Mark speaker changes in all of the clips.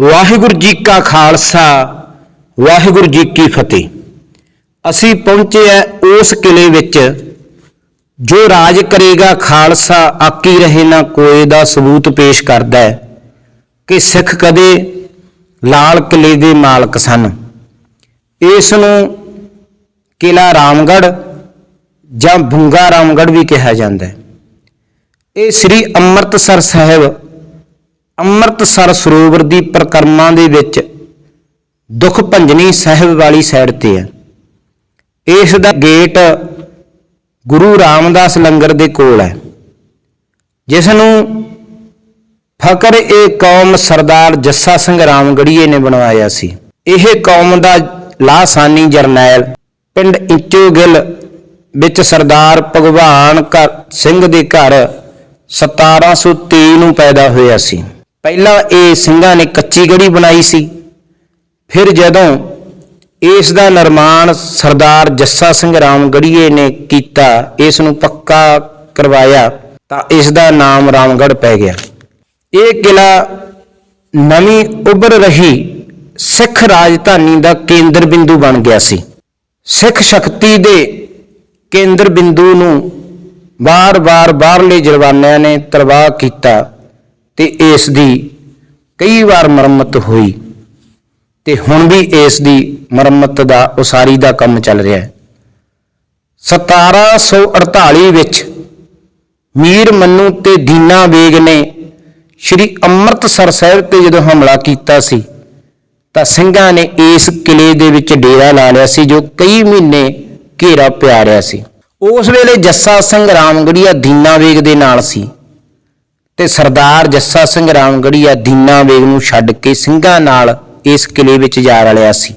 Speaker 1: ਵਾਹਿਗੁਰੂ ਜੀ ਕਾ ਖਾਲਸਾ, ਵਾਹਿਗੁਰੂ ਜੀ ਕੀ ਫਤਿਹ। ਅਸੀਂ ਪਹੁੰਚੇ ਆ ਉਸ ਕਿਲੇ ਵਿੱਚ ਜੋ ਰਾਜ ਕਰੇਗਾ ਖਾਲਸਾ, ਆਕੀ ਰਹੇ ਨਾ ਕੋਏ ਦਾ ਸਬੂਤ ਪੇਸ਼ ਕਰਦਾ ਹੈ ਕਿ ਸਿੱਖ ਕਦੇ ਲਾਲ ਕਿਲੇ ਦੇ ਮਾਲਕ ਸਨ। ਇਸ ਨੂੰ ਕਿਲਾ ਰਾਮਗੜ੍ਹ ਜਾਂ ਭੁੰਗਾ ਰਾਮਗੜ੍ਹ ਵੀ ਕਿਹਾ ਜਾਂਦਾ ਹੈ ਇਹ ਸ੍ਰੀ ਅੰਮ੍ਰਿਤਸਰ ਸਾਹਿਬ ਅੰਮ੍ਰਿਤਸਰ ਸਰੋਵਰ ਦੀ ਪ੍ਰਕਰਮਾਂ ਦੇ ਵਿੱਚ ਦੁਖ ਭੰਜਨੀ ਸਾਹਿਬ ਵਾਲੀ ਸਾਈਡ ਤੇ ਹੈ। ਇਸ ਦਾ ਗੇਟ ਗੁਰੂ ਰਾਮਦਾਸ ਲੰਗਰ ਦੇ ਕੋਲ ਹੈ। ਜਿਸ ਨੂੰ ਫਕਰ ਇਹ ਕੌਮ ਸਰਦਾਰ ਜੱਸਾ ਸਿੰਘ ਰਾਮਗੜੀਏ ਨੇ ਬਣਵਾਇਆ ਸੀ। ਇਹ ਕੌਮ ਦਾ ਲਾਸਾਨੀ ਜਰਨੈਲ ਪਿੰਡ ਇੰਚੋਗਿੱਲ ਵਿੱਚ ਸਰਦਾਰ ਭਗਵਾਨ ਘਰ ਸਿੰਘ ਦੇ ਘਰ 1723 ਨੂੰ ਪੈਦਾ ਹੋਇਆ ਸੀ। ਪਹਿਲਾਂ ਇਹ ਸਿੰਘਾਂ ਨੇ ਕੱਚੀ ਗੜੀ ਬਣਾਈ ਸੀ। ਫਿਰ ਜਦੋਂ ਇਸ ਦਾ ਨਿਰਮਾਣ ਸਰਦਾਰ ਜੱਸਾ ਸਿੰਘ ਰਾਮਗੜੀਏ ਨੇ ਕੀਤਾ, ਇਸ ਨੂੰ ਪੱਕਾ ਕਰਵਾਇਆ, ਤਾਂ ਇਸ ਦਾ ਨਾਮ ਰਾਮਗੜ੍ਹ ਪੈ ਗਿਆ। ਇਹ ਕਿਲਾ ਨਵੀਂ ਉੱਭਰ ਰਹੀ ਸਿੱਖ ਰਾਜਧਾਨੀ ਦਾ ਕੇਂਦਰ ਬਿੰਦੂ ਬਣ ਗਿਆ ਸੀ। ਸਿੱਖ ਸ਼ਕਤੀ ਦੇ ਕੇਂਦਰ ਬਿੰਦੂ ਨੂੰ ਵਾਰ ਵਾਰ ਬਾਹਰਲੇ ਜਰਵਾਨਿਆਂ ਨੇ ਤਰਵਾਹ ਕੀਤਾ। ਤੇ ਇਸ ਦੀ ਕਈ ਵਾਰ ਮੁਰੰਮਤ ਹੋਈ ਤੇ ਹੁਣ ਵੀ ਇਸ ਦੀ ਮੁਰੰਮਤ ਦਾ ਉਸਾਰੀ ਦਾ ਕੰਮ ਚੱਲ ਰਿਹਾ ਹੈ। 1748 ਵਿੱਚ ਮੀਰ ਮੰਨੂ ਤੇ ਦੀਨਾ ਬੇਗ ਨੇ ਸ਼੍ਰੀ ਅੰਮ੍ਰਿਤਸਰ ਸਾਹਿਬ ਤੇ ਜਦੋਂ ਹਮਲਾ ਕੀਤਾ ਸੀ, ਤਾਂ ਸਿੰਘਾਂ ਨੇ ਇਸ ਕਿਲੇ ਦੇ ਵਿੱਚ ਡੇਰਾ ਲਾ ਲਿਆ ਸੀ ਜੋ ਕਈ ਮਹੀਨੇ ਘੇਰਾ ਪਿਆ ਰਿਹਾ ਸੀ। ਉਸ ਵੇਲੇ ਜੱਸਾ ਸਿੰਘ ਰਾਮਗੜੀਆ ਦੀਨਾ ਬੇਗ ਦੇ ਨਾਲ ਸੀ। ਤੇ ਸਰਦਾਰ ਜੱਸਾ ਸਿੰਘ ਰਾਮਗੜੀਆ ਦੀਨਾ ਬੇਗ ਨੂੰ ਛੱਡ ਕੇ ਸਿੰਘਾਂ ਨਾਲ ਇਸ ਕਿਲੇ ਵਿੱਚ ਜਾ ਰਲਿਆ ਸੀ।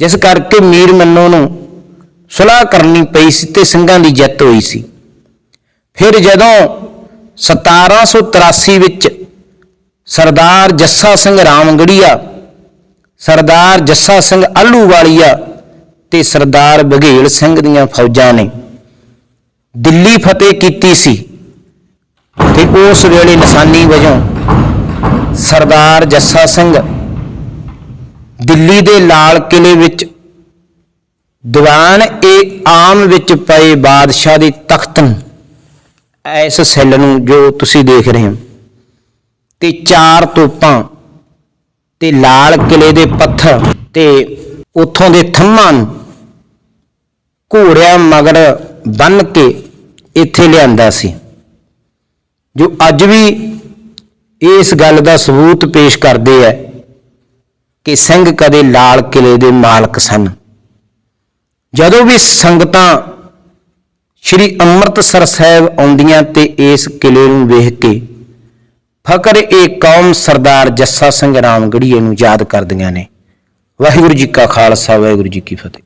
Speaker 1: ਜਿਸ ਕਰਕੇ ਮੀਰ ਮੰਨੋ ਨੂੰ ਸੁਲਾਹ ਕਰਨੀ ਪਈ ਸੀ ਤੇ ਸਿੰਘਾਂ ਦੀ ਜਿੱਤ ਹੋਈ ਸੀ। ਫਿਰ ਜਦੋਂ 1783 ਵਿੱਚ ਸਰਦਾਰ ਜੱਸਾ ਸਿੰਘ ਰਾਮਗੜੀਆ, ਸਰਦਾਰ ਜੱਸਾ ਸਿੰਘ ਆਲੂਵਾਲੀਆ ਤੇ ਸਰਦਾਰ ਬਘੇਲ ਸਿੰਘ ਦੀਆਂ ਫੌਜਾਂ ਨੇ ਦਿੱਲੀ ਫਤਿਹ ਕੀਤੀ ਸੀ। ਤੇ ਉਸ ਵੇਲੇ ਨਿਸ਼ਾਨੀ ਵਜੋਂ ਸਰਦਾਰ ਜੱਸਾ ਸਿੰਘ ਦਿੱਲੀ ਦੇ ਲਾਲ ਕਿਲੇ ਵਿੱਚ ਦੀਵਾਨ ਏ ਆਮ ਵਿੱਚ ਪਏ ਬਾਦਸ਼ਾਹ ਦੇ ਤਖਤ ਨੂੰ, ਇਸ ਸੈੱਲ ਨੂੰ ਜੋ ਤੁਸੀਂ ਦੇਖ ਰਹੇ ਹੋ, ਤੇ ਚਾਰ ਤੋਪਾਂ ਤੇ ਲਾਲ ਕਿਲੇ ਦੇ ਪੱਥਰ ਤੇ ਉਥੋਂ ਦੇ ਥੰਮਾਂ ਨੂੰ ਘੋੜਿਆਂ ਮਗਰ ਬੰਨ ਕੇ ਇੱਥੇ ਲਿਆਂਦਾ ਸੀ। ਜੋ ਅੱਜ ਵੀ ਇਸ ਗੱਲ ਦਾ ਸਬੂਤ ਪੇਸ਼ ਕਰਦੇ ਆ ਕਿ ਸਿੰਘ ਕਦੇ ਲਾਲ ਕਿਲੇ ਦੇ ਮਾਲਕ ਸਨ। ਜਦੋਂ ਵੀ ਸੰਗਤਾਂ ਸ਼੍ਰੀ ਅੰਮ੍ਰਿਤਸਰ ਸਾਹਿਬ ਆਉਂਦੀਆਂ ਤੇ ਇਸ ਕਿਲੇ ਨੂੰ ਵੇਖ ਕੇ ਫਕਰ ਇਹ ਕੌਮ ਸਰਦਾਰ ਜੱਸਾ ਸਿੰਘ ਰਾਮਗੜੀਏ ਨੂੰ ਯਾਦ ਕਰਦੀਆਂ ਨੇ। ਵਾਹਿਗੁਰੂ ਜੀ ਕਾ ਖਾਲਸਾ, ਵਾਹਿਗੁਰੂ ਜੀ ਕੀ ਫਤਿਹ।